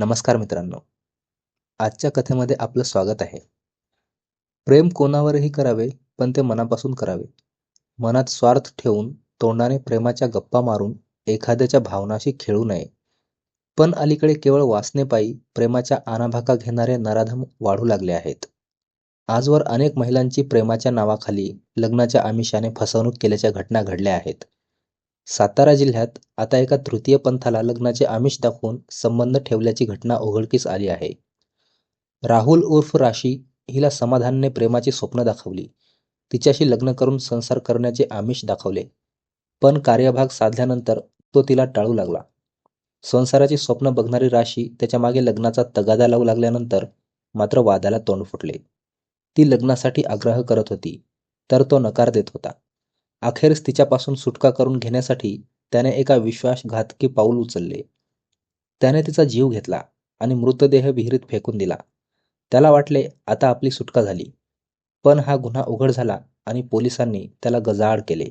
नमस्कार मित्रांनो. आजच्या कथेमध्ये आपलं स्वागत आहे. प्रेम कोणावरही करावे पण ते मनापासून करावे. मनात स्वार्थ ठेवून तोंडाने प्रेमाच्या गप्पा मारून एखाद्याच्या भावनाशी खेळू नये. पण अलीकडे केवळ वासनेपायी प्रेमाच्या आनाभाका घेणारे नराधम वाढू लागले आहेत. आजवर अनेक महिलांची प्रेमाच्या नावाखाली लग्नाच्या आमिषाने फसवणूक केल्याच्या घटना घडल्या आहेत. सातारा जिल्ह्यात आता एका तृतीय पंथाला लग्नाचे आमिष दाखवून संबंध ठेवल्याची घटना उघडकीस आली आहे. राहुल उर्फ राशी हिला समाधानने प्रेमाची स्वप्न दाखवली. तिच्याशी लग्न करून संसार करण्याचे आमिष दाखवले. पण कार्यभाग साधल्यानंतर तो तिला टाळू लागला. संसाराची स्वप्न बघणारी राशी त्याच्यामागे लग्नाचा तगादा लावू लागल्यानंतर मात्र वादाला तोंड फुटले. ती लग्नासाठी आग्रह करत होती तर तो नकार देत होता. अखेरीस तिच्यापासून सुटका करून घेण्यासाठी त्याने एका विश्वासघातकी पाऊल उचलले. त्याने तिचा जीव घेतला आणि मृतदेह विहिरीत फेकून दिला. त्याला वाटले आता आपली सुटका झाली. पण हा गुन्हा उघड झाला आणि पोलिसांनी त्याला गजाआड केले.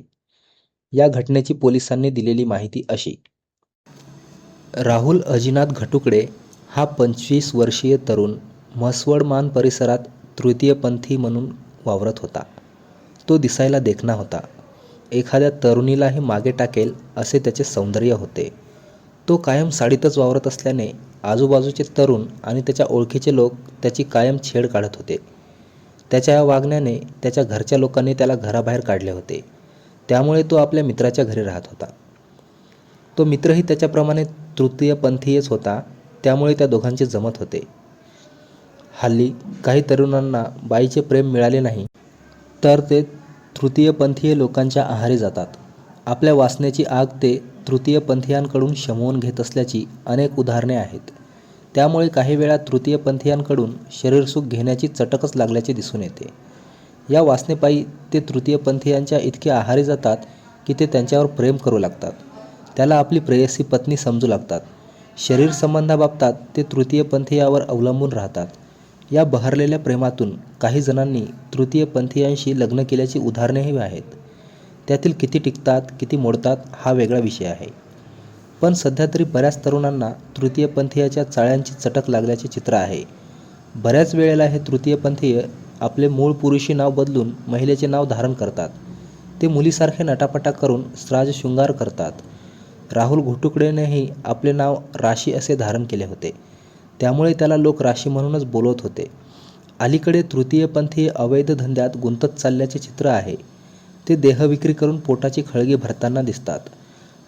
या घटनेची पोलिसांनी दिलेली माहिती अशी. राहुल अजिनाथ घटुकडे हा पंचवीस वर्षीय तरुण म्हसवडमान परिसरात तृतीयपंथी म्हणून वावरत होता. तो दिसायला देखणा होता. एखाद्या तरुणीलाही मागे टाकेल असे त्याचे सौंदर्य होते. तो कायम साडीतच वावरत असल्याने आजूबाजूचे तरुण आणि त्याच्या ओळखीचे लोक त्याची कायम छेड काढत होते. त्याच्या या वागण्याने त्याच्या घरच्या लोकांनी त्याला घराबाहेर काढले होते. त्यामुळे तो आपल्या मित्राच्या घरी राहत होता. तो मित्रही त्याच्याप्रमाणे तृतीयपंथीयच होता त्यामुळे त्या दोघांचे जमत होते. हल्ली काही तरुणांना बाईचे प्रेम मिळाले नाही तर ते तृतीयपंथीय लोकांच्या आहारी जातात. आपल्या वासनेची आग ते तृतीयपंथीयांकडून शमवून घेत असल्याची अनेक उदाहरणे आहेत. त्यामुळे काही वेळा तृतीयपंथीयांकडून शरीरसुख घेण्याची चटकच लागल्याचे दिसून येते. या वासनेपायी ते तृतीयपंथीयांच्या इतके आहारी जातात की ते त्यांच्यावर प्रेम करू लागतात. त्याला आपली प्रेयसी पत्नी समजू लागतात. शरीर संबंधाबाबतात ते तृतीयपंथीयावर अवलंबून राहतात. या बहरलेल्या प्रेमातून काही जणांनी तृतीयपंथीयांशी लग्न केल्याची उदाहरणेही आहेत. त्यातील किती टिकतात किती मोडतात हा वेगळा विषय आहे. पण सध्या तरी बऱ्याच तरुणांना तृतीयपंथीयाच्या चाळ्यांची चटक लागल्याचे चित्र आहे. बऱ्याच वेळेला हे तृतीयपंथीय आपले मूळ पुरुषी नाव बदलून महिलेचे नाव धारण करतात. ते मुलीसारखे नटापटा करून स्राज शृंगार करतात. राहुल घोटुकडेनेही आपले नाव राशी असे धारण केले होते. त्यामुळे त्याला लोक राशी म्हणूनच बोलवत होते. अलीकडे तृतीयपंथीय अवैध धंद्यात गुंतत चालल्याचे चित्र आहे. ते देहविक्री करून पोटाची खळगी भरताना दिसतात.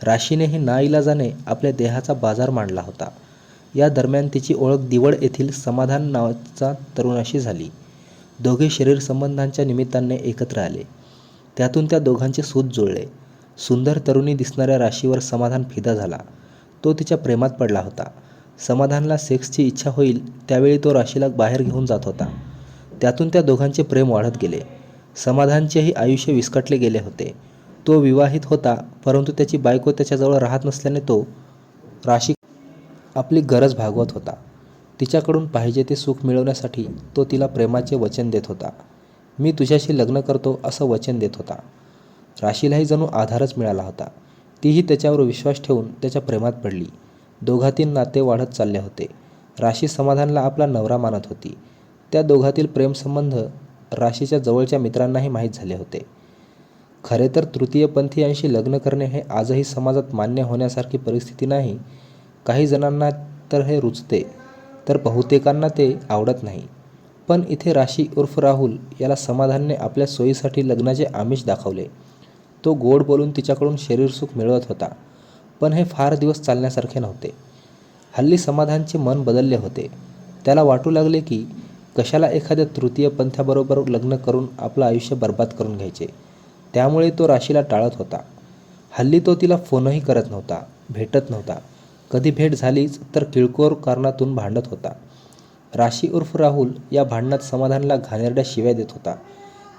राशीनेही नाईलाजाने आपल्या देहाचा बाजार मांडला होता. या दरम्यान तिची ओळख दिवड येथील समाधान नावाचा तरुणाशी झाली. दोघे शरीर संबंधांच्या निमित्ताने एकत्र आले. त्यातून त्या दोघांचे सूत जुळले. सुंदर तरुणी दिसणाऱ्या राशीवर समाधान फिदा झाला. तो तिच्या प्रेमात पडला होता. समाधानला सेक्सची इच्छा होईल त्यावेळी तो राशीला बाहेर घेऊन जात होता. त्यातून त्या दोघांचे प्रेम वाढत गेले. समाधानचेही आयुष्य विस्कटले गेले होते. तो विवाहित होता परंतु त्याची बायको त्याच्याजवळ राहत नसल्याने तो राशी आपली गरज भागवत होता. तिच्याकडून पाहिजे ते सुख मिळवण्यासाठी तो तिला प्रेमाचे वचन देत होता. मी तुझ्याशी लग्न करतो असं वचन देत होता. राशीलाही जणू आधारच मिळाला होता. तीही त्याच्यावर विश्वास ठेवून त्याच्या प्रेमात पडली. दोघातील नाते वाढत चालले होते. राशी समाधानला आपला नवरा मानत होती. त्या दोघातील प्रेमसंबंध राशीच्या जवळच्या मित्रांनाही माहीत झाले होते. खरे तर तृतीयपंथीयांशी लग्न करणे हे आजही समाजात मान्य होण्यासारखी परिस्थिती नाही. काही जणांना तर हे रुचते तर बहुतेकांना ते आवडत नाही. पण इथे राशी उर्फ राहुल याला समाधानने आपल्या सोयीसाठी लग्नाचे आमिष दाखवले. तो गोड बोलून तिच्याकडून शरीरसुख मिळवत होता. पण हे फार दिवस चालण्यासारखे नव्हते. हल्ली समाधानचे मन बदलले होते. त्याला वाटू लागले की कशाला एखाद्या तृतीय पंथाबरोबर लग्न करून आपलं आयुष्य बर्बाद करून घ्यायचे. त्यामुळे तो राशीला टाळत होता. हल्ली तो तिला फोनही करत नव्हता भेटत नव्हता. कधी भेट झालीच तर किळकोर कारणातून भांडत होता. राशी उर्फ राहुल या भांडणात समाधानला घाणेरड्या शिव्या देत होता.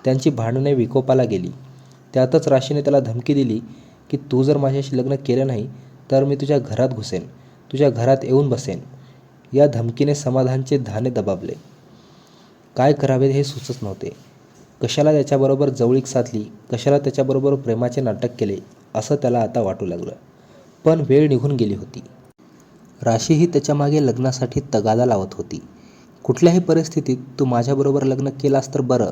त्यांची भांडणे विकोपाला गेली. त्यातच राशीने त्याला धमकी दिली की तू जर माझ्याशी लग्न केलं नाही तर मी तुझ्या घरात घुसेन तुझ्या घरात येऊन बसेन. या धमकीने समाधानचे धाने दबाबले काय करावे हे सुचत नव्हते. कशाला त्याच्याबरोबर जवळीक साधली कशाला त्याच्याबरोबर प्रेमाचे नाटक केले असं त्याला आता वाटू लागलं. पण वेळ निघून गेली होती. राशी ही त्याच्यामागे लग्नासाठी तगादा लावत होती. कुठल्याही परिस्थितीत तू माझ्याबरोबर लग्न केलास तर बरं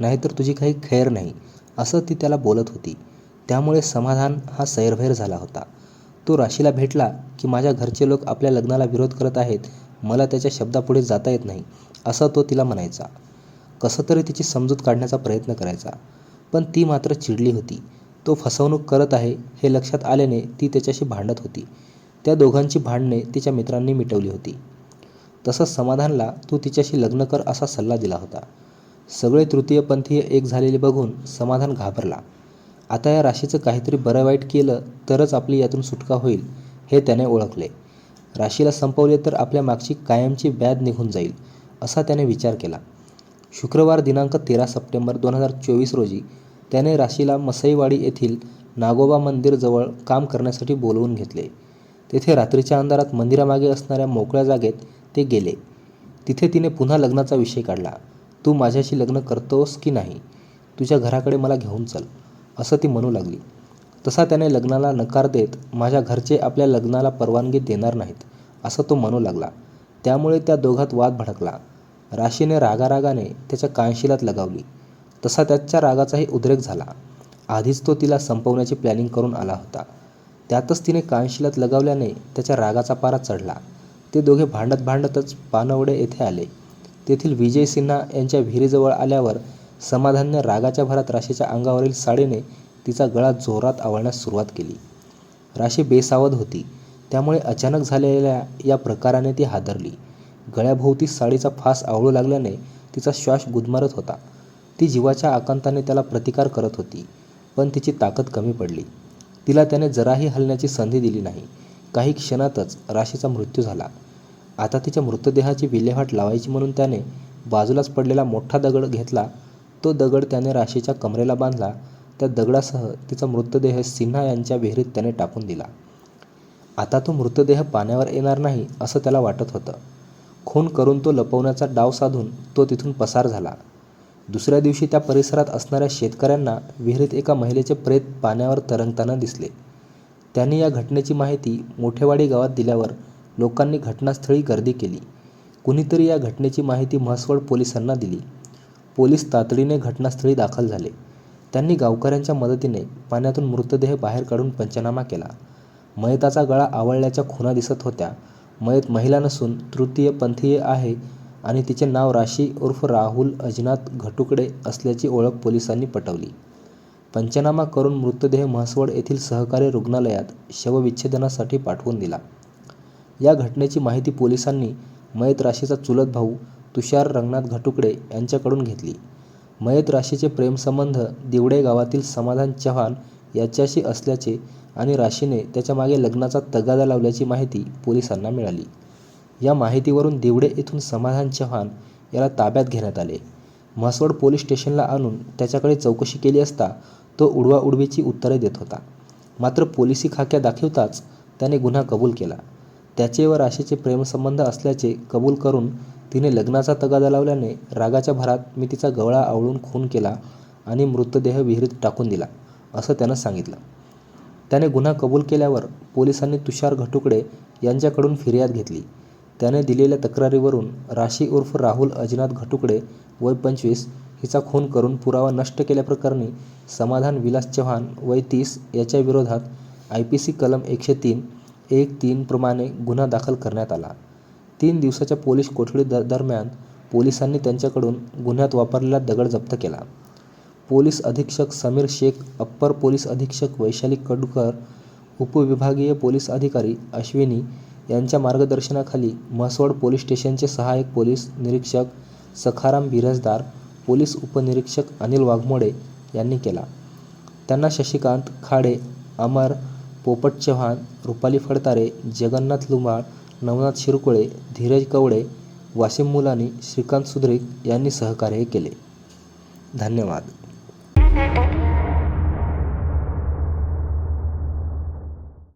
नाहीतर तुझी काही खैर नाही असं ती त्याला बोलत होती. त्यामुळे समाधान हा सैरभैर झाला होता. तो राशीला भेटला की माझ्या घरचे लोक आपल्या लग्नाला विरोध करत आहेत मला त्याच्या शब्दापुढे जाता येत नाही असं तो तिला म्हणायचा. कसं तरी तिची समजूत काढण्याचा प्रयत्न करायचा. पण ती मात्र चिडली होती. तो फसवणूक करत आहे हे लक्षात आल्याने ती त्याच्याशी भांडत होती. त्या दोघांची भांडणे तिच्या मित्रांनी मिटवली होती. तसंच समाधानला तू तिच्याशी लग्न कर असा सल्ला दिला होता. सगळे तृतीयपंथीय एक झालेले बघून समाधान घाबरला. आता या राशीचं काहीतरी बरं वाईट केलं तरच आपली यातून सुटका होईल हे त्याने ओळखले. राशीला संपवले तर आपल्या मागची कायमची व्याध निघून जाईल असा त्याने विचार केला. शुक्रवार दिनांक तेरा सप्टेंबर दोन हजार चोवीस रोजी त्याने राशीला मसईवाडी येथील नागोबा मंदिरजवळ काम करण्यासाठी बोलवून घेतले. तेथे रात्रीच्या अंधारात मंदिरामागे असणाऱ्या मोकळ्या जागेत ते गेले. तिथे तिने पुन्हा लग्नाचा विषय काढला. तू माझ्याशी लग्न करतोस की नाही? तुझ्या घराकडे मला घेऊन चल. असं ती म्हणू लागली. तसा त्याने लग्नाला नकार देत माझ्या घरचे आपल्या लग्नाला परवानगी देणार नाहीत असं तो म्हणू लागला. त्यामुळे त्या दोघात वाद भडकला. राशीने रागारागाने त्याच्या कानशिलात लगावली. तसा त्याच्या रागाचाही उद्रेक झाला. आधीच तो तिला संपवण्याची प्लॅनिंग करून आला होता. त्यातच तिने कानशिलात लगावल्याने त्याच्या रागाचा पारा चढला. ते दोघे भांडत भांडतच पानवडे येथे आले. तेथील विजय सिन्हा यांच्या विहिरीजवळ आल्यावर समाधानने रागाच्या भरात राशीच्या अंगावरील साडीने तिचा गळा जोरात आवळण्यास सुरुवात केली. राशी बेसावध होती. त्यामुळे अचानक झालेल्या या प्रकाराने ती हादरली. गळ्याभोवती साडीचा फास आवळू लागल्याने तिचा श्वास गुदमरत होता. ती जीवाच्या आकांताने त्याला प्रतिकार करत होती पण तिची ताकद कमी पडली. तिला त्याने जराही हलण्याची संधी दिली नाही. काही क्षणातच राशीचा मृत्यू झाला. आता तिच्या मृतदेहाची विल्हेवाट लावायची म्हणून त्याने बाजूलाच पडलेला मोठा दगड घेतला तो दगड त्याने राशीच्या कमरेला बांधला. त्या दगडासह तिचा मृतदेह सिन्हा यांच्या विहिरीत त्याने टाकून दिला. आता तो मृतदेह पाण्यावर येणार नाही असं त्याला वाटत होतं. खून करून तो लपवण्याचा डाव साधून तो तिथून पसार झाला. दुसऱ्या दिवशी त्या परिसरात असणाऱ्या शेतकऱ्यांना विहिरीत एका महिलेचे प्रेत पाण्यावर तरंगताना दिसले. त्यांनी या घटनेची माहिती मोठेवाडी गावात दिल्यावर लोकांनी घटनास्थळी गर्दी केली. कुणीतरी या घटनेची माहिती म्हसवड पोलिसांना दिली. पोलीस तातडीने घटनास्थळी दाखल झाले. त्यांनी गावकऱ्यांच्या मदतीने पाण्यातून मृतदेह बाहेर काढून पंचनामा केला. मयताचा गळा आवळल्याच्या खुणा दिसत होत्या. मयत महिला नसून तृतीय पंथीय आहे आणि तिचे नाव राशी उर्फ राहुल अजनाथ घटुकडे असल्याची ओळख पोलिसांनी पटवली. पंचनामा करून मृतदेह म्हसवड येथील सहकारी रुग्णालयात शवविच्छेदनासाठी पाठवून दिला. या घटनेची माहिती पोलिसांनी मयत राशीचा चुलत भाऊ तुषार रंगनाथ घटुकडे यांच्याकडून घेतली. मयत राशीचे प्रेमसंबंध दिवडे गावातील समाधान चव्हाण याच्याशी असल्याचे आणि राशीने त्याच्यामागे लग्नाचा तगादा लावल्याची माहिती पोलिसांना मिळाली. या माहितीवरून दिवडे येथून समाधान चव्हाण याला ताब्यात घेण्यात आले. म्हसवड पोलीस स्टेशनला आणून त्याच्याकडे चौकशी केली असता तो उडवाउडवीची उत्तरे देत होता. मात्र पोलिसी खाक्या दाखवताच त्याने गुन्हा कबूल केला. त्याचे व राशीचे प्रेमसंबंध असल्याचे कबूल करून तिने लग्नाचा तगादा लावल्याने रागाच्या भरात मी तिचा गवळा आवळून खून केला आणि मृतदेह विहिरीत टाकून दिला असं त्यानं सांगितलं. त्याने गुन्हा कबूल केल्यावर पोलिसांनी तुषार घटुकडे यांच्याकडून फिर्याद घेतली. त्याने दिलेल्या तक्रारीवरून राशी उर्फ राहुल अजिनाथ घटुकडे वय पंचवीस हिचा खून करून पुरावा नष्ट केल्याप्रकरणी समाधान विलास चव्हाण वय तीस याच्या विरोधात आय पी सी कलम एकशे तीन एक तीन प्रमाणे गुन्हा दाखल करण्यात आला. तीन दिवसाच्या पोलीस कोठडी द दरम्यान पोलिसांनी त्यांच्याकडून गुन्ह्यात वापरलेला दगड जप्त केला. पोलीस अधीक्षक समीर शेख अप्पर पोलीस अधीक्षक वैशाली कडकर उपविभागीय पोलीस अधिकारी अश्विनी यांच्या मार्गदर्शनाखाली म्हसवड पोलीस स्टेशनचे सहाय्यक पोलीस निरीक्षक सखाराम बिरजदार पोलीस उपनिरीक्षक अनिल वाघमोडे यांनी केला. त्यांना शशिकांत खाडे अमर पोपट चव्हाण रुपाली फडतारे जगन्नाथ लुमाळ नवनाथ शिरकुळे धीरज कवडे वाशिम मुलानी श्रीकांत सुद्रिक यांनी सहकार्य केले. धन्यवाद.